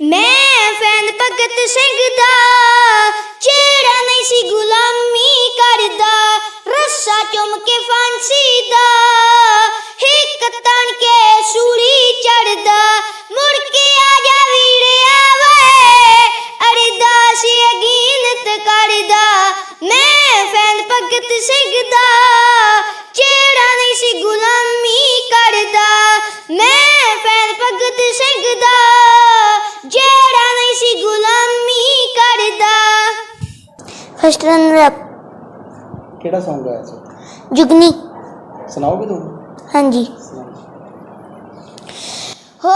ਮੈਂ ਫੈਨ ਭਗਤ ਸਿੰਘ ਦਾ first runner up ਕਿਹੜਾ Song ਗਾਇਆ ਸੀ? ਜੁਗਨੀ। ਸੁਣਾਓਗੇ ਤੂੰ ਹਾਂਜੀ। ਸੁਣਾਓ। ਹੋ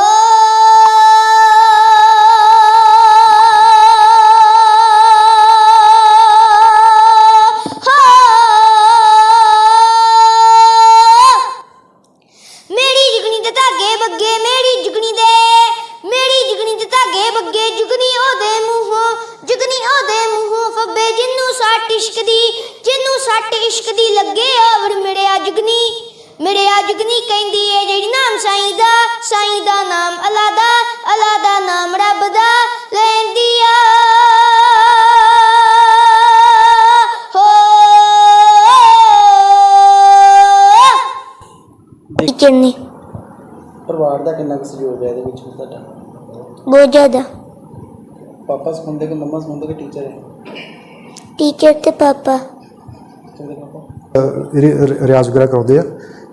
ਮੇਰੀ ਜੁਗਨੀ ਤੇ ਧਾਗੇ ਬੱਗੇ ਮੇਰੀ ਜੁਗਨੀ ਦੇ ਮੇਰੀ ਜੁਗਨੀ ਤੇ ਧਾਗੇ ਬੱਗੇ ਜੁਗਨੀ ਉਹਦੇ ਮੂੰਹੋਂ ਜੁਗਨੀ ਉਹਦੇ ਮੂੰਹੋਂ ਫੱਬੇ ਜਿੰਨੂੰ ਸੱਟ ਇਸ਼ਕ ਦੀ ਜਿੰਨੂੰ ਸੱਟ ਇਸ਼ਕ ਦੀ ਲੱਗੇ ਆਵੜ ਮਿੜਿਆ ਜੁਗਨੀ। ਮਿੜਿਆ ਜੁਗਨੀ ਕਹਿੰਦੀ ਏ ਜਿਹੜੀ ਨਾਮ ਸਾਈਂ ਦਾ ਸਾਈਂ ਦਾ ਨਾਮ ਅੱਲਾ ਦਾ ਅੱਲਾ ਦਾ ਨਾਮ ਰੱਬ ਦਾ ਲੈਂਦੀ ਆ। ਹੋ। ਟੀਚਰ ਨੇ ਪਰਿਵਾਰ ਦਾ ਕਿੰਨਾ ਕੁ ਸਹਿਯੋਗ ਹੈ ਇਹਦੇ ਵਿੱਚ ਤੁਹਾਡਾ? ਬਹੁਤ ਜ਼ਿਆਦਾ। ਪਾਪਾ ਸਿਖਾਉਂਦੇ ਕਿ ਮੰਮਾ ਸਿਖਾਉਂਦੇ ਕਿ ਟੀਚਰ ਹੈ? ਟੀਚਰ ਤੇ ਪਾਪਾ। ਤੁਹਾਡੇ ਪਾਪਾ। ਰਿ- ਰਿ- ਰਿਆਜ਼ ਵਗੈਰਾ ਕਰਾਉਂਦੇ ਆ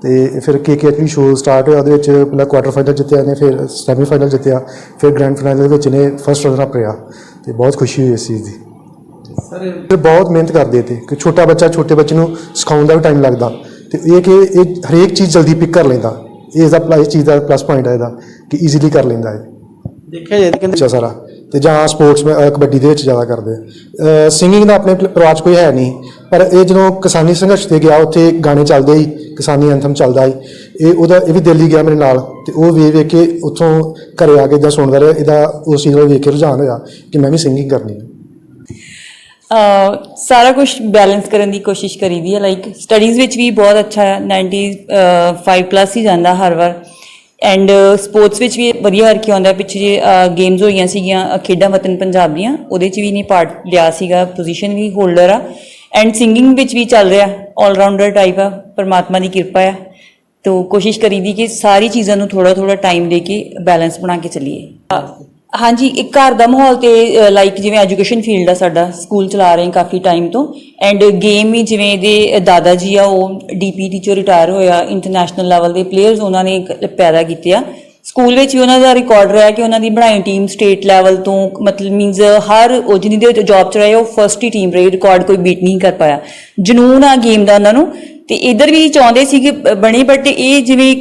ਤੇ ਫਿਰ ਕੇ ਕੇ ਐਚਪੀ ਸ਼ੋਅ ਸਟਾਰਟ ਹੋਇਆ ਉਹਦੇ ਵਿੱਚ ਪਹਿਲਾਂ ਕੁਆਟਰ ਫਾਈਨਲ ਜਿੱਤਿਆ ਨੇ ਫਿਰ ਸੈਮੀ ਫਾਈਨਲ ਜਿੱਤਿਆ ਫਿਰ ਗ੍ਰੈਂਡ ਫਾਈਨਲ ਦੇ ਵਿੱਚ ਨੇ ਫਸਟ ਰਨਰ ਅਪ ਰਿਹਾ ਤੇ ਬਹੁਤ ਖੁਸ਼ੀ ਹੋਈ ਇਸ ਚੀਜ਼ ਦੀ। ਸਰ ਫਿਰ ਬਹੁਤ ਮਿਹਨਤ ਕਰਦੇ ਤੇ ਕਿ ਛੋਟਾ ਬੱਚਾ ਛੋਟੇ ਬੱਚੇ ਨੂੰ ਸਿਖਾਉਣ ਦਾ ਵੀ ਟਾਈਮ ਲੱਗਦਾ ਤੇ ਇਹ ਕਿ ਇਹ ਹਰੇਕ ਚੀਜ਼ ਜਲਦੀ ਪਿਕ ਕਰ ਲੈਂਦਾ। ਇਹ ਇਸ ਦਾ ਪਲਾ- ਇਸ ਚੀਜ਼ ਦਾ ਪਲੱਸ ਪੁਆਇੰਟ ਹੈ ਇਹਦਾ ਕਿ ਈਜ਼ੀਲੀ ਕਰ ਲੈਂਦਾ ਹੈ ਦੇਖਿਆ ਜਾਏ ਤਾਂ ਕਹਿੰਦੇ ਅੱਛਾ ਸਾਰਾ। ਤੇ ਜਾਂ ਸਪੋਰਟਸ ਕਬੱਡੀ ਦੇ ਵਿੱਚ ਜ਼ਿਆਦਾ ਕਰਦੇ ਆ। ਸਿੰਗਿੰਗ ਦਾ ਆਪਣੇ ਪਰਿਵਾਰ 'ਚ ਕੋਈ ਹੈ ਨਹੀਂ ਪਰ ਇਹ ਜਦੋਂ ਕਿਸਾਨੀ ਸੰਘਰਸ਼ ਤੇ ਗਿਆ ਉੱਥੇ ਗਾਣੇ ਚੱਲਦੇ ਹੀ ਕਿਸਾਨੀ ਐਂਥਮ ਚੱਲਦਾ ਸੀ। ਇਹ ਉਹਦਾ ਇਹ ਵੀ ਦਿੱਲੀ ਗਿਆ ਮੇਰੇ ਨਾਲ ਤੇ ਉਹ ਵੇਖ ਵੇਖ ਕੇ ਉੱਥੋਂ ਘਰੇ ਆ ਕੇ ਜਾਂ ਸੁਣਦਾ ਰਿਹਾ ਇਹਦਾ ਉਸ ਚੀਜ਼ ਵੱਲ ਵੇਖ ਕੇ ਰੁਝਾਨ ਹੋਇਆ ਕਿ ਮੈਂ ਵੀ ਸਿੰਗਿੰਗ ਕਰਨੀ ਹੈ ਅਹ, ਸਾਰਾ ਕੁਝ ਬੈਲੈਂਸ ਕਰਨ ਦੀ ਕੋਸ਼ਿਸ਼ ਕਰੀਦੀ ਹੈ ਲਾਈਕ ਸਟੱਡੀਜ਼ ਵਿੱਚ ਵੀ ਬਹੁਤ ਅੱਛਾ ਹੈ 95 ਪਲੱਸ ਹੀ ਜਾਂਦਾ ਹਰ ਵਾਰ। ਐਂਡ ਸਪੋਰਟਸ ਵਿੱਚ ਵੀ ਵਧੀਆ ਕਰਕੇ ਆਉਂਦਾ, ਪਿੱਛੇ ਜੇ ਗੇਮਸ ਹੋਈਆਂ ਸੀਗੀਆਂ ਖੇਡਾਂ ਵਤਨ ਪੰਜਾਬ ਦੀਆਂ, ਉਹਦੇ 'ਚ ਵੀ ਨੇ ਪਾਰਟ ਲਿਆ ਸੀਗਾ ਪੋਜੀਸ਼ਨ ਵੀ ਹੋਲਡਰ ਆ। ਐਂਡ ਸਿੰਗਿੰਗ ਵਿੱਚ ਵੀ ਚੱਲ ਰਿਹਾ 올 ਰਾਊਂਡਰ ਟਾਈਪ ਆ, ਪਰਮਾਤਮਾ ਦੀ ਕਿਰਪਾ ਆ। ਤੋ ਕੋਸ਼ਿਸ਼ ਕਰੀਦੀ ਕਿ ਸਾਰੀ ਚੀਜ਼ਾਂ ਨੂੰ ਥੋੜਾ ਥੋੜਾ ਟਾਈਮ ਦੇ ਕੇ ਬੈਲੈਂਸ ਬਣਾ ਕੇ ਚੱਲੀਏ। ਹਾਂਜੀ, ਇੱਕ ਘਰ ਦਾ ਮਾਹੌਲ ਤੇ ਲਾਈਕ ਜਿਵੇਂ ਐਜੂਕੇਸ਼ਨ ਫੀਲਡ ਆ ਸਾਡਾ ਸਕੂਲ ਚਲਾ ਰਹੇ ਕਾਫੀ ਟਾਈਮ ਤੋਂ। ਐਂਡ ਗੇਮ ਵੀ ਜਿਵੇਂ ਇਹਦੇ ਦਾਦਾ ਜੀ ਆ, ਉਹ ਡੀਪੀ ਚੋਂ ਰਿਟਾਇਰ ਹੋਇਆ ਇੰਟਰਨੈਸ਼ਨਲ ਲੈਵਲ ਦੇ ਪਲੇਅਰਸ ਉਹਨਾਂ ਨੇ ਪੈਦਾ ਕੀਤੇ ਆ। ਸਕੂਲ ਵਿੱਚ ਵੀ ਉਹਨਾਂ ਦਾ ਰਿਕਾਰਡ ਰਿਹਾ ਕਿ ਉਹਨਾਂ ਦੀ ਬਣਾਈ ਟੀਮ ਸਟੇਟ ਲੈਵਲ ਤੋਂ, ਮਤਲਬ ਮੀਨਸ ਹਰ, ਉਹ ਜਿਹਦੀ ਦੇ ਜੌਬ ਚ ਰਹੇ, ਉਹ ਫਰਸਟ ਹੀ ਟੀਮ ਰਹੀ ਰਿਕਾਰਡ ਕੋਈ ਬੀਟ ਨਹੀਂ ਕਰ ਪਾਇਆ। ਜਨੂਨ ਆ ਗੇਮ ਦਾ ਉਹਨਾਂ ਨੂੰ। ਤੇ ਇਧਰ ਵੀ ਚਾਹੁੰਦੇ ਸੀ ਕਿ ਬਣੇ ਬਟ ਇਹ ਜਿਵੇਂ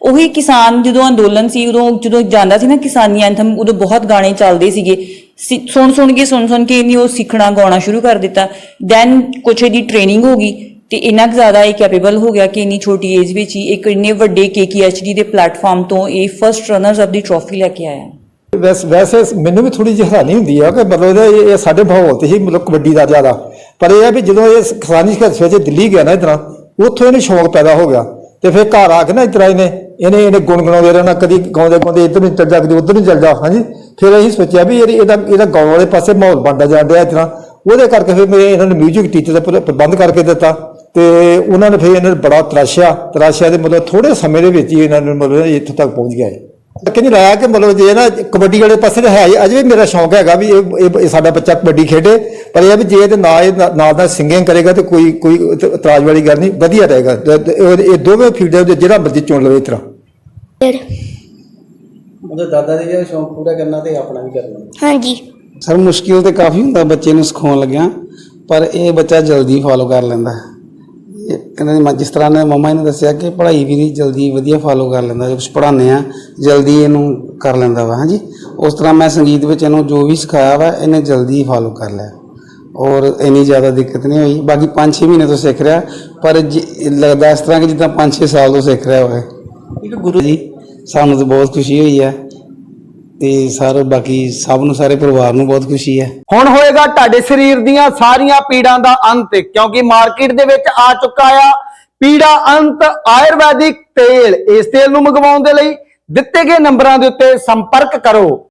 ਉਹੀ ਕਿਸਾਨ ਜਦੋਂ ਅੰਦੋਲਨ ਸੀ, ਉਦੋਂ ਜਦੋਂ ਜਾਂਦਾ ਸੀ ਨਾ ਕਿਸਾਨੀ ਐਂਥਮ, ਉਦੋਂ ਬਹੁਤ ਗਾਣੇ ਚੱਲਦੇ ਸੀਗੇ। ਸੁਣ ਸੁਣ ਕੇ, ਸੁਣ ਸੁਣ ਕੇ ਇਹਨੇ ਉਹ ਸਿੱਖਣਾ, ਗਾਉਣਾ ਸ਼ੁਰੂ ਕਰ ਦਿੱਤਾ। ਦੈਨ ਕੁਛ ਇਹਦੀ ਟ੍ਰੇਨਿੰਗ ਹੋ ਗਈ ਤੇ ਇੰਨਾ ਕੁ ਜ਼ਿਆਦਾ ਇਹ ਕੈਪੇਬਲ ਹੋ ਗਿਆ ਕਿ ਇੰਨੀ ਛੋਟੀ ਏਜ ਵਿੱਚ ਹੀ ਇੱਕ ਇੰਨੇ ਵੱਡੇ KKHD ਦੇ ਪਲੇਟਫਾਰਮ ਤੋਂ ਇਹ first runners of the trophy ਲੈ ਕੇ ਆਇਆ। ਵੈਸ, ਵੈਸੇ ਮੈਨੂੰ ਵੀ ਥੋੜੀ ਜਿਹੀ ਹੈਰਾਨੀ ਹੁੰਦੀ ਆ ਕਿ ਮਤਲਬ ਇਹ ਸਾਡੇ ਮਾਹੌਲ ਤੇ ਹੀ ਮਤਲਬ ਕਬੱਡੀ ਦਾ ਜ਼ਿਆਦਾ। ਪਰ ਇਹ ਆ ਵੀ ਜਦੋਂ ਇਹ ਕਿਸਾਨੀ ਸੰਘਰਸ਼ ਵਿੱਚ ਦਿੱਲੀ ਗਿਆ ਨਾ ਇਤਨਾ ਉੱਥੋਂ ਇਹਨੂੰ ਸ਼ੌਕ ਪੈਦਾ ਹੋ ਗਿਆ। ਤੇ ਫਿਰ ਘਰ ਆ ਕੇ ਨਾ ਇਤਰਾ ਇਹਨੇ ਇਹਨੇ ਇਹਨੇ ਗੁਣਗੁਣਾਉਂਦੇ ਰਹਿਣਾ, ਕਦੀ ਗਾਉਂਦੇ ਗਾਉਂਦੇ ਇੱਧਰ ਨੂੰ ਚੱਲ ਜਾ, ਕਦੀ ਉੱਧਰ ਨੂੰ ਚੱਲ ਜਾ, ਹਾਂਜੀ। ਫਿਰ ਅਸੀਂ ਸੋਚਿਆ ਵੀ ਇਹਦੀ- ਇਹਦਾ ਇਹਦਾ ਗਾਉਣ ਵਾਲੇ ਪਾਸੇ ਮਾਹੌਲ ਬਣਦਾ ਜਾਣ ਡਿਆ ਇਤਨਾ। ਉਹਦੇ ਕਰਕੇ ਫਿਰ ਮੇਰੇ ਇਹਨਾਂ ਨੇ 뮤직 ਟੀਚਰ ਦਾ ਪ੍ਰਬੰਧ ਕਰਕੇ ਦਿੱਤਾ ਤੇ ਉਹਨਾਂ ਨੇ ਫਿਰ ਇਹਨਾਂ ਨੂੰ ਬੜਾ ਤਰਾਸ਼ਿਆ। ਤਰਾਸ਼ਿਆ ਦੇ ਮਤਲਬ ਥੋੜੇ ਸਮੇਂ ਦੇ ਵਿੱਚ ਹੀ ਇਹਨਾਂ ਨੂੰ ਮਤਲਬ ਇੱਥੋਂ ਤੱਕ ਪਹੁੰਚ ਗਏ ਕਿ ਨਹੀਂ ਲਾਇਆ ਕਿ ਮਤਲਬ ਜੇ ਨਾ ਕਬੱਡੀ ਵਾਲੇ ਪਾਸੇ ਤਾਂ ਹੈ ਹੀ, ਅਜੇ ਵੀ ਮੇਰਾ ਸ਼ੌਂਕ ਹੈਗਾ ਵੀ ਇਹ ਇਹ- ਇਹ ਸਾਡਾ ਬੱਚਾ ਕਬੱਡੀ ਖੇਡੇ। ਪਰ ਇਹ ਆ ਵੀ ਜੇ ਇਹ ਨਾ- ਨਾਲ ਦਾ ਸਿੰਗਿੰਗ ਕਰੇਗਾ ਤੇ ਕੋਈ ਕੋਈ ਇਤ- ਇਤਰਾਜ਼ ਵਾਲੀ ਗੱਲ ਨਹੀਂ। ਵਧੀਆ ਰਹੇਗਾ। ਤੇ- ਤੇ ਇਹ ਇਹ ਦੋਵੇਂ ਫੀਲਡਾਂ ਦੇ ਜਿਹੜਾ ਮਰਜ਼ੀ ਚੁਣ ਲਵੇ ਇਸ ਤਰ੍ਹਾਂ। ਉਹਦੇ ਦਾਦਾ ਜੀ ਦਾ ਸ਼ੌਂਕ ਪੂਰਾ ਕਰਨਾ ਤੇ ਆਪਣਾ ਵੀ ਕਰਨਾ। ਹਾਂਜੀ। ਸਰ ਮੁਸ਼ਕਿਲ ਤੇ ਕਾਫੀ ਹੁੰਦਾ ਬੱਚੇ ਨੂੰ ਸਿਖਾਉਣ ਲੱਗਿਆ ਪਰ ਇਹ ਬੱਚਾ ਜਲਦੀ ਫਾਲੋ ਕਰ ਲੈਂਦਾ। ਹੈ। ਇਹ ਕਹਿੰਦੇ ਨੇ ਜਿਸ ਤਰ੍ਹਾਂ ਨੇ ਮਮਾ ਨੇ ਦੱਸਿਆ ਕਿ ਪੜ੍ਹਾਈ ਵੀ ਨਹੀਂ ਜਲਦੀ ਵਧੀਆ ਫਾਲੋ ਕਰ ਲੈਂਦਾ ਜੇ ਕੁਝ ਪੜ੍ਹਾਉਂਦੇ ਆ ਜਲਦੀ ਇਹਨੂੰ ਕਰ ਲੈਂਦਾ ਵਾ ਹਾਂਜੀ। ਉਸ ਤਰ੍ਹਾਂ ਮੈਂ ਸੰਗੀਤ ਵਿੱਚ ਇਹਨੂੰ ਜੋ ਵੀ ਸਿਖਾਇਆ ਵਾ ਇਹਨੇ ਜਲਦੀ ਫਾਲੋ ਕਰ ਲਿਆ। ਔਰ ਇੰਨੀ ਜ਼ਿਆਦਾ ਦਿੱਕਤ ਨਹੀਂ ਹੋਈ। ਬਾਕੀ 5-6 ਮਹੀਨੇ ਤੋਂ ਸਿੱਖ ਰਿਹਾ ਪਰ ਜ- ਲੱਗਦਾ ਇਸ ਤਰ੍ਹਾਂ ਕਿ ਜਿੱਦਾਂ 5-6 ਸਾਲ ਤੋਂ ਸਿੱਖ ਰਿਹਾ ਹੋਵੇ। ਇੱਕ ਗੁਰੂ ਜੀ ਸਾਨੂੰ ਤਾਂ ਬਹੁਤ ਖੁਸ਼ੀ ਹੋਈ ਹੈ ਤੇ ਸਰ, ਬਾਕੀ ਸਭ ਨੂੰ, ਸਾਰੇ ਪਰਿਵਾਰ ਨੂੰ ਬਹੁਤ ਖੁਸ਼ੀ ਹੈ। ਹੁਣ ਹੋਏਗਾ ਤੁਹਾਡੇ ਸਰੀਰ ਦੀਆਂ ਸਾਰੀਆਂ ਪੀੜਾਂ ਦਾ ਅੰਤ, ਕਿਉਂਕਿ ਮਾਰਕੀਟ ਦੇ ਵਿੱਚ ਆ ਚੁੱਕਾ ਆ ਪੀੜਾ ਅੰਤ, ਆਯੁਰਵੈਦਿਕ ਤੇਲ। ਇਸ ਤੇਲ ਨੂੰ ਮੰਗਵਾਉਣ ਦੇ ਲਈ ਦਿੱਤੇ ਗਏ ਨੰਬਰਾਂ ਦੇ ਉੱਤੇ ਸੰਪਰਕ ਕਰੋ।